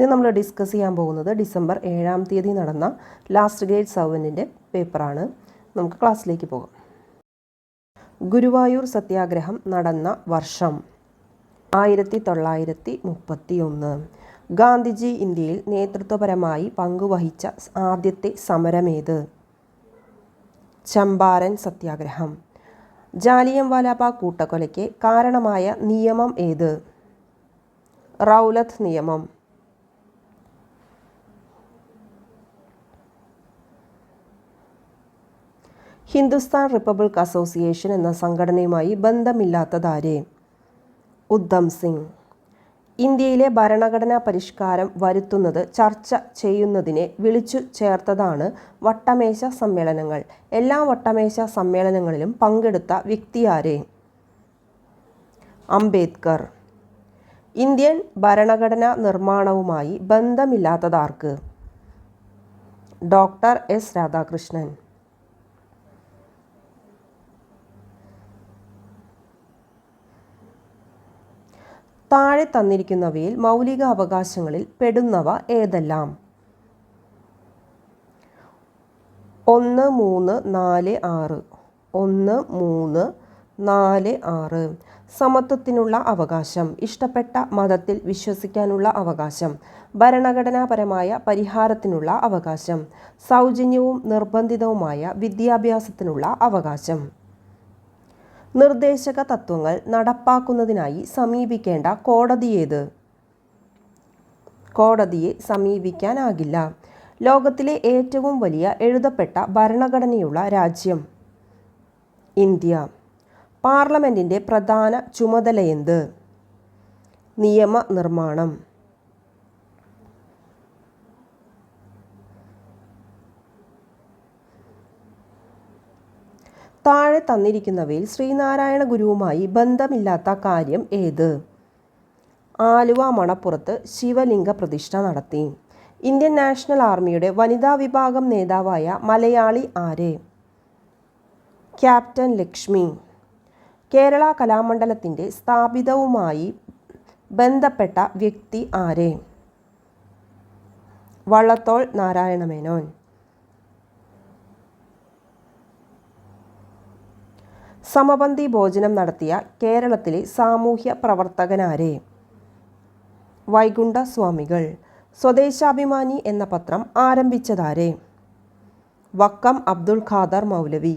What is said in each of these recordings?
ഇന്ന് നമ്മൾ ഡിസ്കസ് ചെയ്യാൻ പോകുന്നത് ഡിസംബർ ഏഴാം തീയതി നടന്ന ലാസ്റ്റ് ഗേറ്റ് സെവനിന്റെ പേപ്പറാണ് നമുക്ക് ക്ലാസ്സിലേക്ക് പോകാം. ഗുരുവായൂർ സത്യാഗ്രഹം നടന്ന വർഷം ആയിരത്തി തൊള്ളായിരത്തി മുപ്പത്തി ഒന്ന് ഗാന്ധിജി ഇന്ത്യയിൽ നേതൃത്വപരമായി പങ്കുവഹിച്ച ആദ്യത്തെ സമരമേത്? ചമ്പാരൻ സത്യാഗ്രഹം. ജാലിയം വാലാബാഗ് കൂട്ടക്കൊലയ്ക്ക് കാരണമായ നിയമം ഏത്? റൗലത്ത് നിയമം. ഹിന്ദുസ്ഥാൻ റിപ്പബ്ലിക് അസോസിയേഷൻ എന്ന സംഘടനയുമായി ബന്ധമില്ലാത്തതാരെ? ഉദ്ധം സിംഗ്. ഇന്ത്യയിലെ ഭരണഘടനാ പരിഷ്കാരം വരുത്തുന്നത് ചർച്ച ചെയ്യുന്നതിനെ വിളിച്ചു ചേർത്തതാണ് വട്ടമേശ സമ്മേളനങ്ങൾ. എല്ലാ വട്ടമേശ സമ്മേളനങ്ങളിലും പങ്കെടുത്ത വ്യക്തിയാരെ? അംബേദ്കർ. ഇന്ത്യൻ ഭരണഘടനാ നിർമ്മാണവുമായി ബന്ധമില്ലാത്തതാർക്ക്? Doctor S Radhakrishnan. താഴെ തന്നിരിക്കുന്നവയിൽ മൗലിക അവകാശങ്ങളിൽ പെടുന്നവ ഏതെല്ലാം? ഒന്ന് മൂന്ന് നാല് ആറ്. ഒന്ന് മൂന്ന് നാല് ആറ്. സമത്വത്തിനുള്ള അവകാശം. ഇഷ്ടപ്പെട്ട മതത്തിൽ വിശ്വസിക്കാനുള്ള അവകാശം. ഭരണഘടനാപരമായ പരിഹാരത്തിനുള്ള അവകാശം. സൗജന്യവും നിർബന്ധിതവുമായ വിദ്യാഭ്യാസത്തിനുള്ള അവകാശം. നിർദ്ദേശക തത്വങ്ങൾ നടപ്പാക്കുന്നതിനായി സമീപിക്കേണ്ട കോടതിയേത്? കോടതിയെ സമീപിക്കാനാകില്ല. ലോകത്തിലെ ഏറ്റവും വലിയ എഴുതപ്പെട്ട ഭരണഘടനയുള്ള രാജ്യം ഇന്ത്യ. പാർലമെന്റിന്റെ പ്രധാന ചുമതലയെന്ത്? നിയമ താഴെ തന്നിരിക്കുന്നവയിൽ ശ്രീനാരായണ ഗുരുവുമായി ബന്ധമില്ലാത്ത കാര്യം ഏത്? ആലുവ മണപ്പുറത്ത് ശിവലിംഗ പ്രതിഷ്ഠ നടത്തി. ഇന്ത്യൻ നാഷണൽ ആർമിയുടെ വനിതാ വിഭാഗം നേതാവായ മലയാളി ആരെ? ക്യാപ്റ്റൻ ലക്ഷ്മി. കേരള കലാമണ്ഡലത്തിന്റെ സ്ഥാപിതവുമായി ബന്ധപ്പെട്ട വ്യക്തി ആരെ? വള്ളത്തോൾ നാരായണമേനോൻ. സമപന്തി ഭോജനം നടത്തിയ കേരളത്തിലെ സാമൂഹ്യ പ്രവർത്തകനാരെ? വൈകുണ്ഠ സ്വാമികൾ സ്വദേശാഭിമാനി എന്ന പത്രം ആരംഭിച്ചതാരെ? വക്കം അബ്ദുൾ ഖാദർ മൗലവി.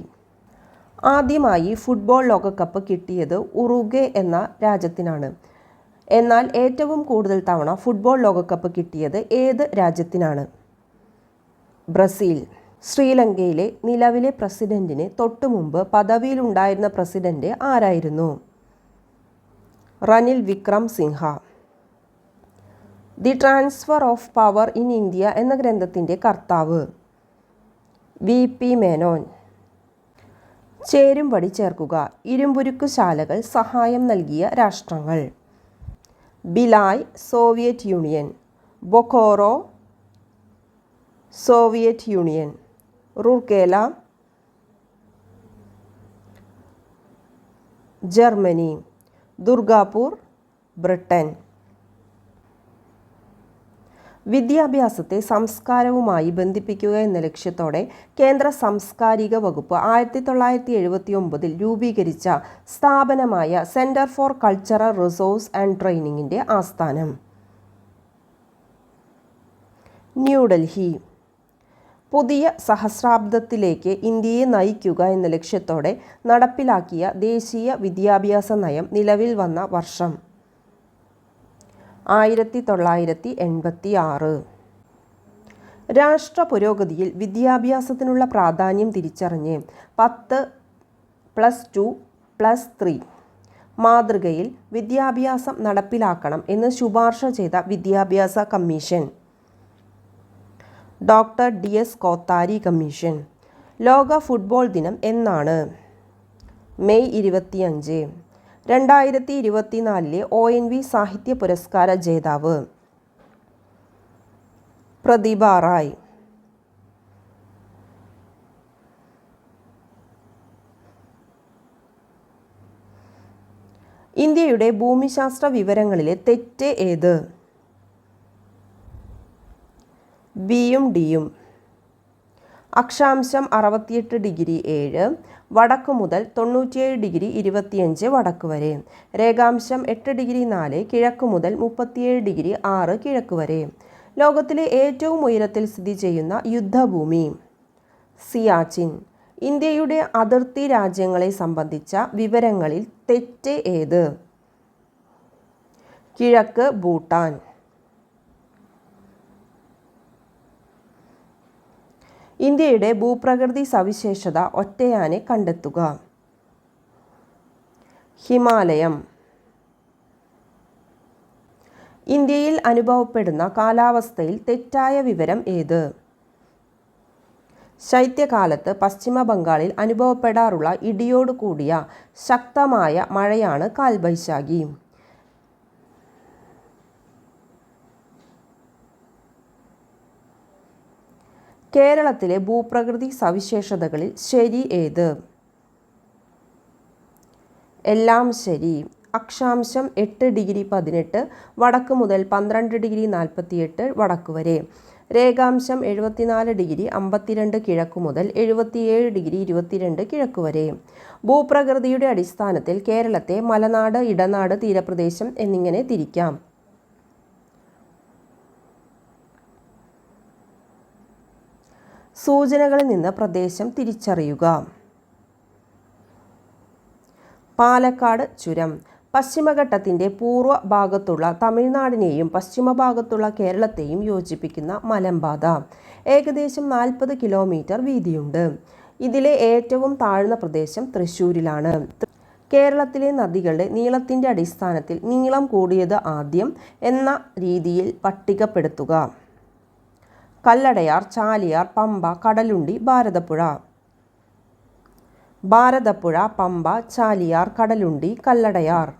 ആദ്യമായി ഫുട്ബോൾ ലോകകപ്പ് കിട്ടിയത് ഉറുഗെ എന്ന രാജ്യത്തിനാണ്. എന്നാൽ ഏറ്റവും കൂടുതൽ തവണ ഫുട്ബോൾ ലോകകപ്പ് കിട്ടിയത് ഏത് രാജ്യത്തിനാണ്? ബ്രസീൽ. ശ്രീലങ്കയിലെ നിലവിലെ പ്രസിഡന്റിന് തൊട്ടുമുമ്പ് പദവിയിലുണ്ടായിരുന്ന പ്രസിഡന്റ് ആരായിരുന്നു? Ranil Wickremesinghe. The transfer of power in India എന്ന ഗ്രന്ഥത്തിന്റെ കർത്താവ്. വി. പി. മേനോൻ. ചേരുംപടി ചേർക്കുക. ഇരുമ്പുരുക്കുശാലകൾ സഹായം നൽകിയ രാഷ്ട്രങ്ങൾ. Bhilai Soviet Union. Bokaro Soviet Union. Rourkela Germany Durgapur Britain. വിദ്യാഭ്യാസത്തെ സംസ്കാരവുമായി ബന്ധിപ്പിക്കുക എന്ന ലക്ഷ്യത്തോടെ കേന്ദ്ര സാംസ്കാരിക വകുപ്പ് ആയിരത്തി തൊള്ളായിരത്തി എഴുപത്തി ഒമ്പതിൽ രൂപീകരിച്ച സ്ഥാപനമായ centre for cultural resource and ട്രെയിനിങ്ങിന്റെ ആസ്ഥാനം. ന്യൂഡൽഹി പുതിയ സഹസ്രാബ്ദത്തിലേക്ക് ഇന്ത്യയെ നയിക്കുക എന്ന ലക്ഷ്യത്തോടെ നടപ്പിലാക്കിയ ദേശീയ വിദ്യാഭ്യാസ നയം നിലവിൽ വന്ന വർഷം. ആയിരത്തി തൊള്ളായിരത്തി എൺപത്തി ആറ് രാഷ്ട്ര പുരോഗതിയിൽ വിദ്യാഭ്യാസത്തിനുള്ള പ്രാധാന്യം തിരിച്ചറിഞ്ഞ് പത്ത് പ്ലസ് ടു പ്ലസ് ത്രീ മാതൃകയിൽ വിദ്യാഭ്യാസം നടപ്പിലാക്കണം എന്ന് ശുപാർശ ചെയ്ത വിദ്യാഭ്യാസ commission. Doctor D S Kothari commission. ലോക ഫുട്ബോൾ ദിനം എന്നാണ്. മെയ് ഇരുപത്തിയഞ്ച് രണ്ടായിരത്തി ഇരുപത്തിനാലിലെ ഒ എൻ വി സാഹിത്യ പുരസ്കാര ജേതാവ്. പ്രതിഭ റായ്. ഇന്ത്യയുടെ ഭൂമിശാസ്ത്ര വിവരങ്ങളിലെ തെറ്റ് ഏത്? ബിയും ഡിയും. അക്ഷാംശം അറുപത്തിയെട്ട് ഡിഗ്രി ഏഴ് വടക്ക് മുതൽ തൊണ്ണൂറ്റിയേഴ് ഡിഗ്രി ഇരുപത്തിയഞ്ച് വടക്ക് വരെ. രേഖാംശം എട്ട് ഡിഗ്രി നാല് കിഴക്ക് മുതൽ മുപ്പത്തിയേഴ് ഡിഗ്രി ആറ് കിഴക്ക് വരെ. ലോകത്തിലെ ഏറ്റവും ഉയരത്തിൽ സ്ഥിതി ചെയ്യുന്ന യുദ്ധഭൂമി. സിയാച്ചിൻ. ഇന്ത്യയുടെ അതിർത്തി രാജ്യങ്ങളെ സംബന്ധിച്ച വിവരങ്ങളിൽ തെറ്റ് ഏത്? കിഴക്ക് ഭൂട്ടാൻ. ഇന്ത്യയുടെ ഭൂപ്രകൃതി സവിശേഷത ഒറ്റയാനെ കണ്ടെത്തുക. ഹിമാലയം. ഇന്ത്യയിൽ അനുഭവപ്പെടുന്ന കാലാവസ്ഥയിൽ തെറ്റായ വിവരം ഏത്? ശൈത്യകാലത്ത് പശ്ചിമ ബംഗാളിൽ അനുഭവപ്പെടാറുള്ള ഇടിയോട് കൂടിയ ശക്തമായ മഴയാണ് കാൽബൈശാഖി. കേരളത്തിലെ ഭൂപ്രകൃതി സവിശേഷതകളിൽ ശരി ഏത്? എല്ലാം ശരി. അക്ഷാംശം എട്ട് ഡിഗ്രി പതിനെട്ട് വടക്ക് മുതൽ പന്ത്രണ്ട് ഡിഗ്രി നാൽപ്പത്തിയെട്ട് വടക്ക് വരെ. രേഖാംശം എഴുപത്തിനാല് ഡിഗ്രി അമ്പത്തിരണ്ട് കിഴക്ക് മുതൽ എഴുപത്തിയേഴ് ഡിഗ്രി ഇരുപത്തിരണ്ട് കിഴക്ക് വരെ. ഭൂപ്രകൃതിയുടെ അടിസ്ഥാനത്തിൽ കേരളത്തെ മലനാട് ഇടനാട് തീരപ്രദേശം എന്നിങ്ങനെ തിരിക്കാം. സൂചനകളിൽ നിന്ന് പ്രദേശം തിരിച്ചറിയുക. പാലക്കാട് ചുരം. പശ്ചിമഘട്ടത്തിന്റെ പൂർവ ഭാഗത്തുള്ള തമിഴ്നാടിനെയും പശ്ചിമ ഭാഗത്തുള്ള കേരളത്തെയും യോജിപ്പിക്കുന്ന മലമ്പാത. ഏകദേശം നാൽപ്പത് കിലോമീറ്റർ വീതിയുണ്ട്. ഇതിലെ ഏറ്റവും താഴ്ന്ന പ്രദേശം തൃശ്ശൂരിലാണ്. കേരളത്തിലെ നദികളുടെ നീളത്തിന്റെ അടിസ്ഥാനത്തിൽ നീളം കൂടിയത് ആദ്യം എന്ന രീതിയിൽ പട്ടികപ്പെടുത്തുക. കല്ലടയാർ ചാലിയാർ പമ്പ കടലുണ്ടി ഭാരതപ്പുഴ. ഭാരതപ്പുഴ പമ്പ ചാലിയാർ കടലുണ്ടി കല്ലടയാർ.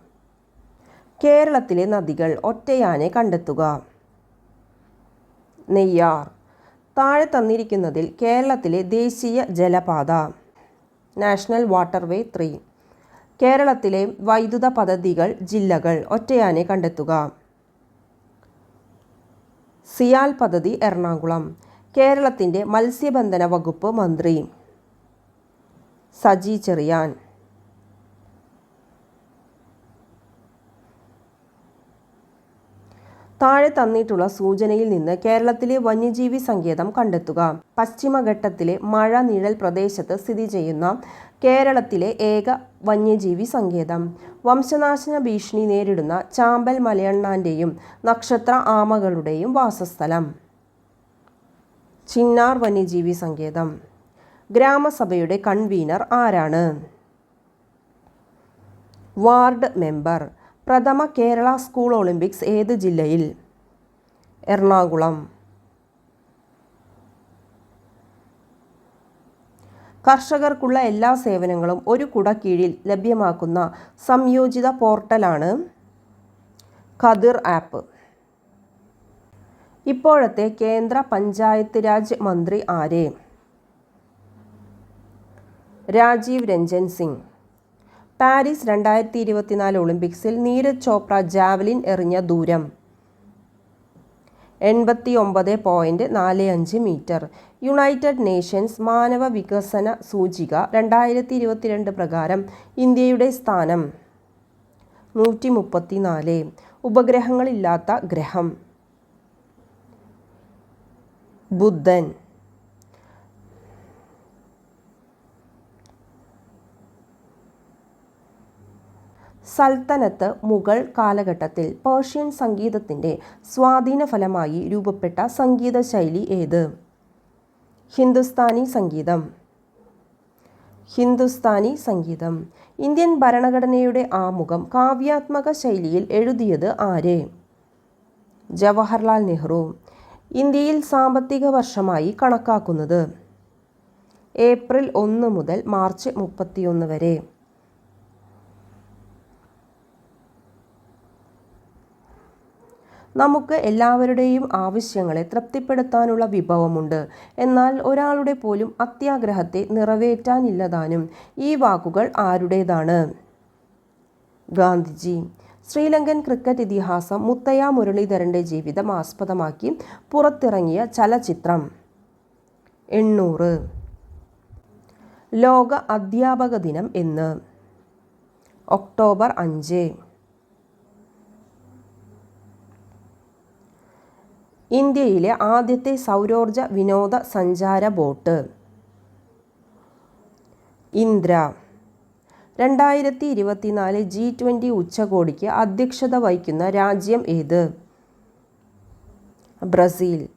കേരളത്തിലെ നദികൾ ഒറ്റയാനെ കണ്ടെത്തുക. നെയ്യാർ. താഴെ തന്നിരിക്കുന്നതിൽ കേരളത്തിലെ ദേശീയ ജലപാത. National waterway three. കേരളത്തിലെ വൈദ്യുത പദ്ധതികൾ ജില്ലകൾ ഒറ്റയാനെ കണ്ടെത്തുക. സിയാൽ പദ്ധതി എറണാകുളം. കേരളത്തിന്റെ മത്സ്യബന്ധന വകുപ്പ് മന്ത്രി സജി ചെറിയാൻ. താഴെ തന്നിട്ടുള്ള സൂചനയിൽ നിന്ന് കേരളത്തിലെ വന്യജീവി സങ്കേതം കണ്ടെത്തുക. പശ്ചിമഘട്ടത്തിലെ മഴ നിഴൽ പ്രദേശത്ത് സ്ഥിതി ചെയ്യുന്ന കേരളത്തിലെ ഏക വന്യജീവി സങ്കേതം. വംശനാശന ഭീഷണി നേരിടുന്ന ചാമ്പൽ മലയണ്ണാന്റെയും നക്ഷത്ര ആമകളുടെയും വാസസ്ഥലം. ചിന്നാർ വന്യജീവി സങ്കേതം. ഗ്രാമസഭയുടെ കൺവീനർ ആരാണ്? Ward member. പ്രഥമ കേരള സ്കൂൾ ഒളിമ്പിക്സ് ഏത് ജില്ലയിൽ? എറണാകുളം. കർഷകർക്കുള്ള എല്ലാ സേവനങ്ങളും ഒരു കുട കീഴിൽ ലഭ്യമാക്കുന്ന സംയോജിത പോർട്ടലാണ് ഖദിർ ആപ്പ്. ഇപ്പോഴത്തെ കേന്ദ്ര പഞ്ചായത്ത് രാജ് മന്ത്രി ആരെ? രാജീവ് രഞ്ജൻ സിംഗ്. പാരീസ് രണ്ടായിരത്തി ഇരുപത്തിനാല് ഒളിമ്പിക്സിൽ നീരജ് ചോപ്ര ജാവലിൻ എറിഞ്ഞ ദൂരം. എൺപത്തി ഒമ്പത് പോയിന്റ് നാല് അഞ്ച് മീറ്റർ. യുണൈറ്റഡ് നേഷൻസ് മാനവ വികസന സൂചിക രണ്ടായിരത്തി ഇരുപത്തിരണ്ട് പ്രകാരം ഇന്ത്യയുടെ സ്ഥാനം നൂറ്റി മുപ്പത്തി നാല് ഉപഗ്രഹങ്ങളില്ലാത്ത ഗ്രഹം. ബുദ്ധൻ സൽത്തനത്ത് മുഗൾ കാലഘട്ടത്തിൽ പേർഷ്യൻ സംഗീതത്തിന്റെ സ്വാധീന ഫലമായി രൂപപ്പെട്ട സംഗീത ശൈലി ഏത്? ഹിന്ദുസ്ഥാനി സംഗീതം. ഹിന്ദുസ്ഥാനി സംഗീതം. ഇന്ത്യൻ ഭരണഘടനയുടെ ആമുഖം കാവ്യാത്മക ശൈലിയിൽ എഴുതിയത് ആര്? ജവഹർലാൽ നെഹ്റു. ഇന്ത്യയിൽ സാമ്പത്തിക വർഷമായി കണക്കാക്കുന്നത് ഏപ്രിൽ ഒന്ന് മുതൽ മാർച്ച് മുപ്പത്തിയൊന്ന് വരെ. നമുക്ക് എല്ലാവരുടെയും ആവശ്യങ്ങളെ തൃപ്തിപ്പെടുത്താനുള്ള വിഭവമുണ്ട്. എന്നാൽ ഒരാളുടെ പോലും അത്യാഗ്രഹത്തെ നിറവേറ്റാനില്ലതാനും ഈ വാക്കുകൾ ആരുടേതാണ്? ഗാന്ധിജി. ശ്രീലങ്കൻ ക്രിക്കറ്റ് ഇതിഹാസം മുത്തയ്യ മുരളീധരന്റെ ജീവിതം ആസ്പദമാക്കി പുറത്തിറങ്ങിയ ചലച്ചിത്രം. എണ്ണൂറ്. ലോക അധ്യാപക ദിനം എന്ന് ഒക്ടോബർ അഞ്ച്. ഇന്ത്യയിലെ ആദ്യത്തെ സൗരോർജ വിനോദ സഞ്ചാര ബോട്ട്. ഇന്ദ്ര. രണ്ടായിരത്തി ഇരുപത്തിനാല് ജി ട്വന്റി ഉച്ചകോടിക്ക് അധ്യക്ഷത വഹിക്കുന്ന രാജ്യം ഏത്? ബ്രസീൽ.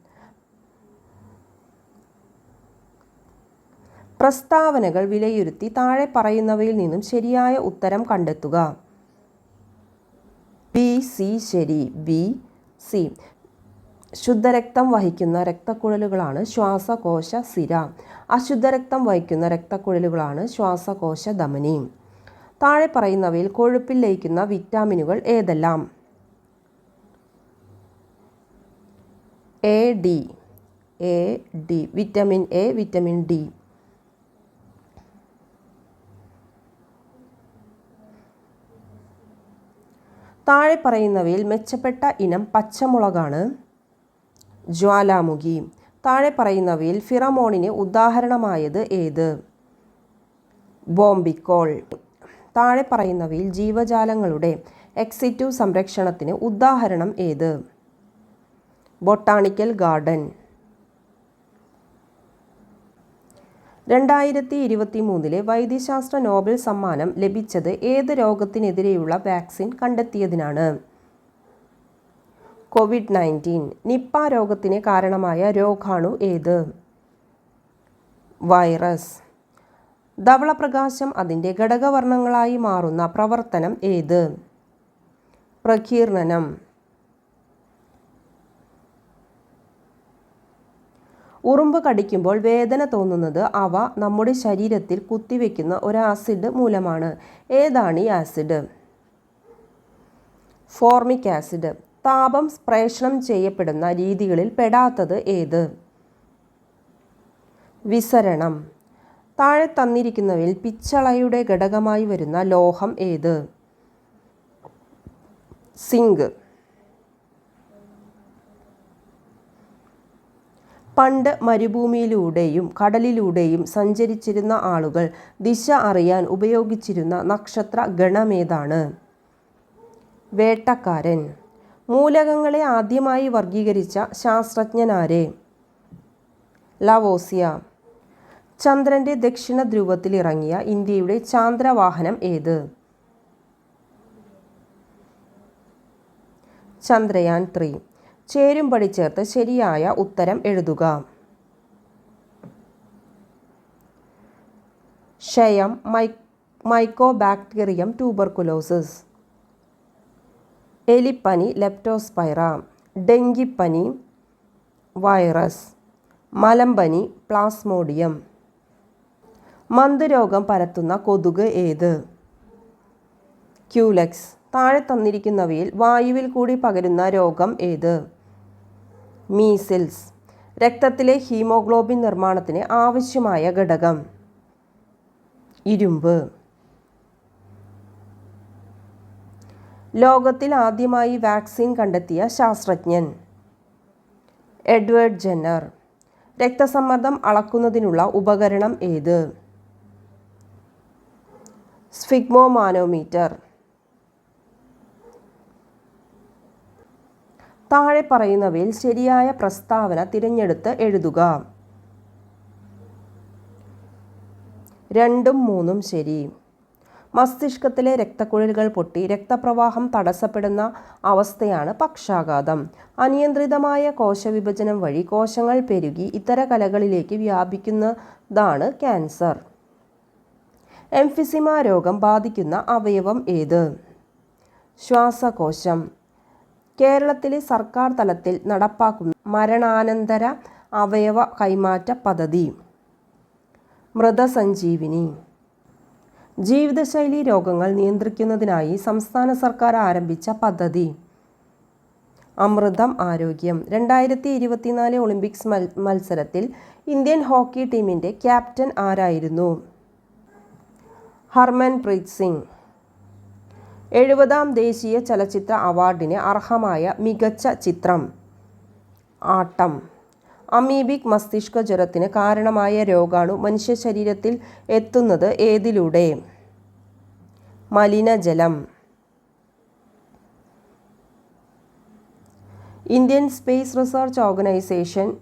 പ്രസ്താവനകൾ വിലയിരുത്തി താഴെ പറയുന്നവയിൽ നിന്നും ശരിയായ ഉത്തരം കണ്ടെത്തുക. ബി സി ശരി. B C. ശുദ്ധരക്തം വഹിക്കുന്ന രക്തക്കുഴലുകളാണ് ശ്വാസകോശ സിര. അശുദ്ധരക്തം വഹിക്കുന്ന രക്തക്കുഴലുകളാണ് ശ്വാസകോശ ധമനി. താഴെ പറയുന്നവയിൽ കൊഴുപ്പിൽ ലയിക്കുന്ന വിറ്റാമിനുകൾ ഏതെല്ലാം? A D. A D. Vitamin A vitamin D. താഴെ പറയുന്നവയിൽ മെച്ചപ്പെട്ട ഇനം പച്ചമുളകാണ്. ജ്വാലാമുഖി. താഴെ പറയുന്നവയിൽ ഫിറമോണിന് ഉദാഹരണമായത് ഏത്? ബോംബിക്കോൾ. താഴെ പറയുന്നവയിൽ ജീവജാലങ്ങളുടെ എക്സിറ്റീവ് സംരക്ഷണത്തിന് ഉദാഹരണം ഏത്? Botanical garden. രണ്ടായിരത്തി ഇരുപത്തി മൂന്നിലെ വൈദ്യശാസ്ത്ര നോബൽ സമ്മാനം ലഭിച്ചത് ഏത് രോഗത്തിനെതിരെയുള്ള വാക്സിൻ കണ്ടെത്തിയതിനാണ്? കോവിഡ് നയന്റീൻ നിപ്പ രോഗത്തിന് കാരണമായ രോഗാണു ഏത്? വൈറസ്. ധവളപ്രകാശം അതിന്റെ ഘടകവർണങ്ങളായി മാറുന്ന പ്രവർത്തനം ഏത്? പ്രകീർണനം. ഉറുമ്പ് കടിക്കുമ്പോൾ വേദന തോന്നുന്നത് അവ നമ്മുടെ ശരീരത്തിൽ കുത്തിവെക്കുന്ന ഒരു ആസിഡ് മൂലമാണ്. ഏതാണ് ഈ ആസിഡ്? Formic acid. താപം പ്രേഷണം ചെയ്യപ്പെടുന്ന രീതികളിൽ പെടാത്തത് ഏത്? വിസരണം. താഴെ തന്നിരിക്കുന്നവയിൽ പിച്ചളയുടെ ഘടകമായി വരുന്ന ലോഹം ഏത്? സിങ്ക്. പണ്ട് മരുഭൂമിയിലൂടെയും കടലിലൂടെയും സഞ്ചരിച്ചിരുന്ന ആളുകൾ ദിശ അറിയാൻ ഉപയോഗിച്ചിരുന്ന നക്ഷത്ര ഗണമേതാണ് വേട്ടക്കാരൻ. മൂലകങ്ങളെ ആദ്യമായി വർഗീകരിച്ച ശാസ്ത്രജ്ഞനാരെ? ലവോസിയ. ചന്ദ്രന്റെ ദക്ഷിണ ധ്രുവത്തിൽ ഇറങ്ങിയ ഇന്ത്യയുടെ ചാന്ദ്രവാഹനം ഏത്? ചന്ദ്രയാൻ ത്രീ. ചേരുംപടി ചേർത്ത് ശരിയായ ഉത്തരം എഴുതുക. ക്ഷയം മൈ മൈക്കോബാക്ടീരിയം ട്യൂബർകുലോസിസ് എലിപ്പനി ലെപ്റ്റോസ്പൈറ ഡെങ്കിപ്പനി വൈറസ് മലമ്പനി പ്ലാസ്മോഡിയം മന്ദരോഗം പരത്തുന്ന കൊതുക് ഏത്? ക്യൂലെക്സ് താഴെ തന്നിരിക്കുന്നവയിൽ വായുവിൽ കൂടി പകരുന്ന രോഗം ഏത്? മീസിൽസ് രക്തത്തിലെ ഹീമോഗ്ലോബിൻ നിർമ്മാണത്തിന് ആവശ്യമായ ഘടകം. ഇരുമ്പ്. ലോകത്തിൽ ആദ്യമായി വാക്സിൻ കണ്ടെത്തിയ ശാസ്ത്രജ്ഞൻ എഡ്വേർഡ് ജെന്നർ. രക്തസമ്മർദ്ദം അളക്കുന്നതിനുള്ള ഉപകരണം ഏത്? സ്ഫിഗ്മോമാനോമീറ്റർ. താഴെ പറയുന്നവയിൽ ശരിയായ പ്രസ്താവന തിരഞ്ഞെടുത്ത് എഴുതുക. രണ്ടും മൂന്നും ശരി. മസ്തിഷ്കത്തിലെ രക്തക്കുഴലുകൾ പൊട്ടി രക്തപ്രവാഹം തടസ്സപ്പെടുന്ന അവസ്ഥയാണ് പക്ഷാഘാതം. അനിയന്ത്രിതമായ കോശവിഭജനം വഴി കോശങ്ങൾ പെരുകി ഇതര കലകളിലേക്ക് വ്യാപിക്കുന്നതാണ് ക്യാൻസർ. എംഫിസിമ രോഗം ബാധിക്കുന്ന അവയവം ഏത്? ശ്വാസകോശം. കേരളത്തിലെ സർക്കാർ തലത്തിൽ നടപ്പാക്കുന്ന മരണാനന്തര അവയവ കൈമാറ്റ പദ്ധതി. മൃതസഞ്ജീവിനി. ജീവിതശൈലി രോഗങ്ങൾ നിയന്ത്രിക്കുന്നതിനായി സംസ്ഥാന സർക്കാർ ആരംഭിച്ച പദ്ധതി. അമൃതം ആരോഗ്യം. രണ്ടായിരത്തി ഇരുപത്തിനാല് ഒളിമ്പിക്സ് മത്സരത്തിൽ ഇന്ത്യൻ ഹോക്കി ടീമിന്റെ ക്യാപ്റ്റൻ ആരായിരുന്നു? ഹർമൻപ്രീത് സിംഗ്. എഴുപതാം ദേശീയ ചലച്ചിത്ര അവാർഡിന് അർഹമായ മികച്ച ചിത്രം. ആട്ടം. അമീബിക് മസ്തിഷ്ക ജ്വരത്തിന് കാരണമായ രോഗാണു മനുഷ്യ ശരീരത്തിൽ എത്തുന്നത് ഏതിലൂടെ? മലിനജലം. ഇന്ത്യൻ സ്പേസ് റിസർച്ച് ഓർഗനൈസേഷൻ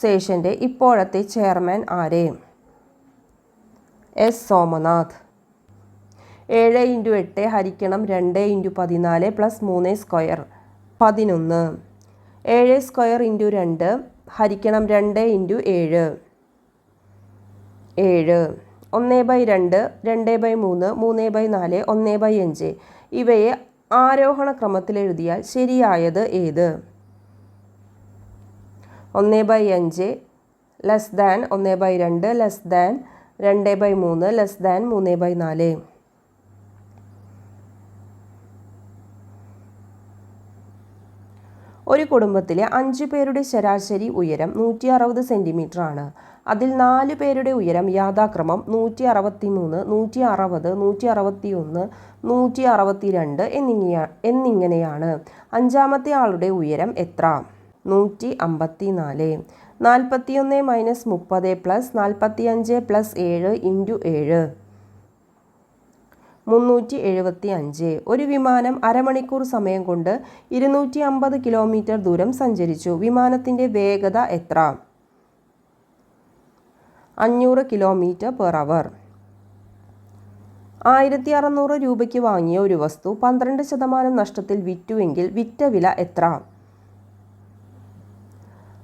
സേഷന്റെ ഇപ്പോഴത്തെ ചെയർമാൻ ആരെ? എസ്. സോമനാഥ്. ഏഴ് ഇന്റു എട്ട് ഹരിക്കണം രണ്ട് ഇന്റു പതിനാല് പ്ലസ് മൂന്ന് സ്ക്വയർ പതിനൊന്ന്. ഏഴ് സ്ക്വയർ ഇന്റു രണ്ട് ഹരിക്കണം രണ്ട് ഇന്റു ഏഴ്. ഏഴ്. ഒന്ന് ബൈ രണ്ട് രണ്ട് ബൈ മൂന്ന് മൂന്ന് ബൈ നാല് ഒന്ന് ബൈ അഞ്ച്. ഇവയെ ആരോഹണ ക്രമത്തിൽ എഴുതിയാൽ ശരിയായത് ഏത്? ഒന്ന് ബൈ അഞ്ച് ലെസ് ദാൻ ഒന്ന് ബൈ രണ്ട് ലെസ് ദാൻ രണ്ട് ബൈ മൂന്ന് ലെസ് ദാൻ മൂന്ന് ബൈ നാല്. ഒരു കുടുംബത്തിലെ അഞ്ച് പേരുടെ ശരാശരി ഉയരം നൂറ്റി അറുപത് സെന്റിമീറ്റർ ആണ് അതിൽ നാല് പേരുടെ ഉയരം യാഥാക്രമം നൂറ്റി അറുപത്തി മൂന്ന് നൂറ്റി അറുപത് നൂറ്റി അറുപത്തി ഒന്ന് നൂറ്റി അറുപത്തി രണ്ട് എന്നിങ്ങ എന്നിങ്ങനെയാണ്. അഞ്ചാമത്തെ ആളുടെ ഉയരം എത്ര? നൂറ്റി അമ്പത്തി നാല് നാൽപ്പത്തിയൊന്ന് മൈനസ് മുപ്പത് പ്ലസ് നാൽപ്പത്തി അഞ്ച് പ്ലസ് ഏഴ് ഇന്റു ഏഴ്. മുന്നൂറ്റി എഴുപത്തി അഞ്ച് ഒരു വിമാനം അരമണിക്കൂർ സമയം കൊണ്ട് ഇരുന്നൂറ്റി അമ്പത് കിലോമീറ്റർ ദൂരം സഞ്ചരിച്ചു. വിമാനത്തിന്റെ വേഗത എത്ര? അഞ്ഞൂറ് കിലോമീറ്റർ പെർ അവർ. ആയിരത്തി അറുന്നൂറ് രൂപയ്ക്ക് വാങ്ങിയ ഒരു വസ്തു പന്ത്രണ്ട് ശതമാനം നഷ്ടത്തിൽ വിറ്റുവെങ്കിൽ വിറ്റ വില എത്ര?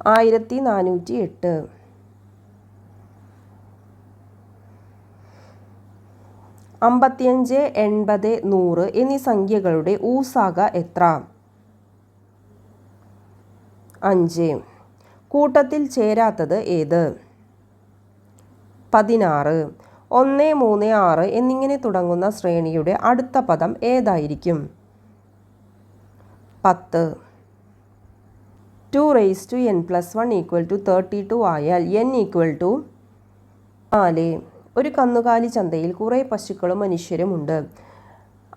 ആയിരത്തി നാനൂറ്റി എട്ട് അമ്പത്തിയഞ്ച് എൺപത് നൂറ് എന്നീ സംഖ്യകളുടെ ഊസാക എത്ര? അഞ്ച്. കൂട്ടത്തിൽ ചേരാത്തത് ഏത്? പതിനാറ്. ഒന്ന് മൂന്ന് ആറ് എന്നിങ്ങനെ തുടങ്ങുന്ന ശ്രേണിയുടെ അടുത്ത പദം ഏതായിരിക്കും? പത്ത്. Two raise to n plus one equal to thirty two ആയാൽ എൻ ഈക്വൽ ടു നാല്. ഒരു കന്നുകാലി ചന്തയിൽ കുറേ പശുക്കളും മനുഷ്യരുമുണ്ട്.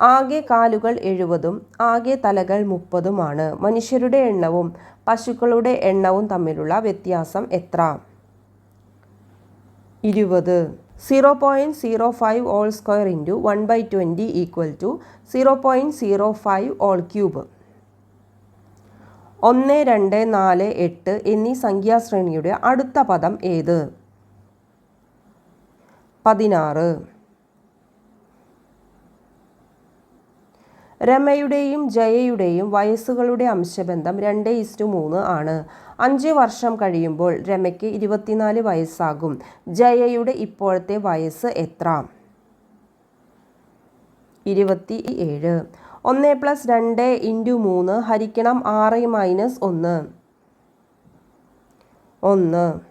ആകെ കാലുകൾ എഴുപതും ആകെ തലകൾ മുപ്പതുമാണ്. മനുഷ്യരുടെ എണ്ണവും പശുക്കളുടെ എണ്ണവും തമ്മിലുള്ള വ്യത്യാസം എത്ര? ഇരുപത്. Zero point zero five all square into one by twenty equal to zero point zero five all cube. ഒന്ന് രണ്ട് നാല് എട്ട് എന്നീ സംഖ്യാശ്രേണിയുടെ അടുത്ത പദം ഏത്? പതിനാറ്. രമയുടെയും ജയയുടെയും വയസ്സുകളുടെ അംശബന്ധം രണ്ട് ഇസ്റ്റു മൂന്ന് ആണ്. അഞ്ച് വർഷം കഴിയുമ്പോൾ രമയ്ക്ക് ഇരുപത്തിനാല് വയസ്സാകും. ജയയുടെ ഇപ്പോഴത്തെ വയസ്സ് എത്ര? ഇരുപത്തി ഏഴ് ഒന്ന് പ്ലസ് രണ്ട് ഇന്റു മൂന്ന് ഹരിക്കണം ആറ് മൈനസ് ഒന്ന്. ഒന്ന്.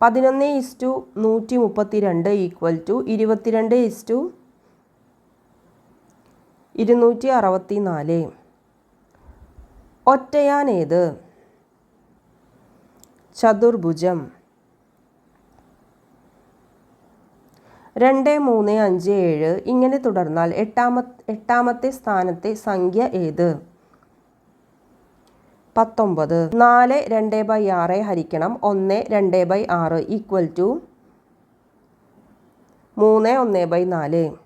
പതിനൊന്ന് ഇസ്റ്റു നൂറ്റി മുപ്പത്തി രണ്ട് ഈക്വൽ ടു ഇരുപത്തിരണ്ട് ഇസ്റ്റു ഇരുന്നൂറ്റി അറുപത്തി നാല് ഒറ്റയാനേത് ചതുർഭുജം. രണ്ട് മൂന്ന് അഞ്ച് ഏഴ് ഇങ്ങനെ തുടർന്നാൽ എട്ടാമ എട്ടാമത്തെ സ്ഥാനത്തെ സംഖ്യ ഏത്? പത്തൊമ്പത്. നാല് രണ്ട് ബൈ ആറ് ഹരിക്കണം. ഒന്ന് രണ്ട് ബൈ ആറ് ഈക്വൽ ടു മൂന്ന് ഒന്ന് ബൈ നാല്.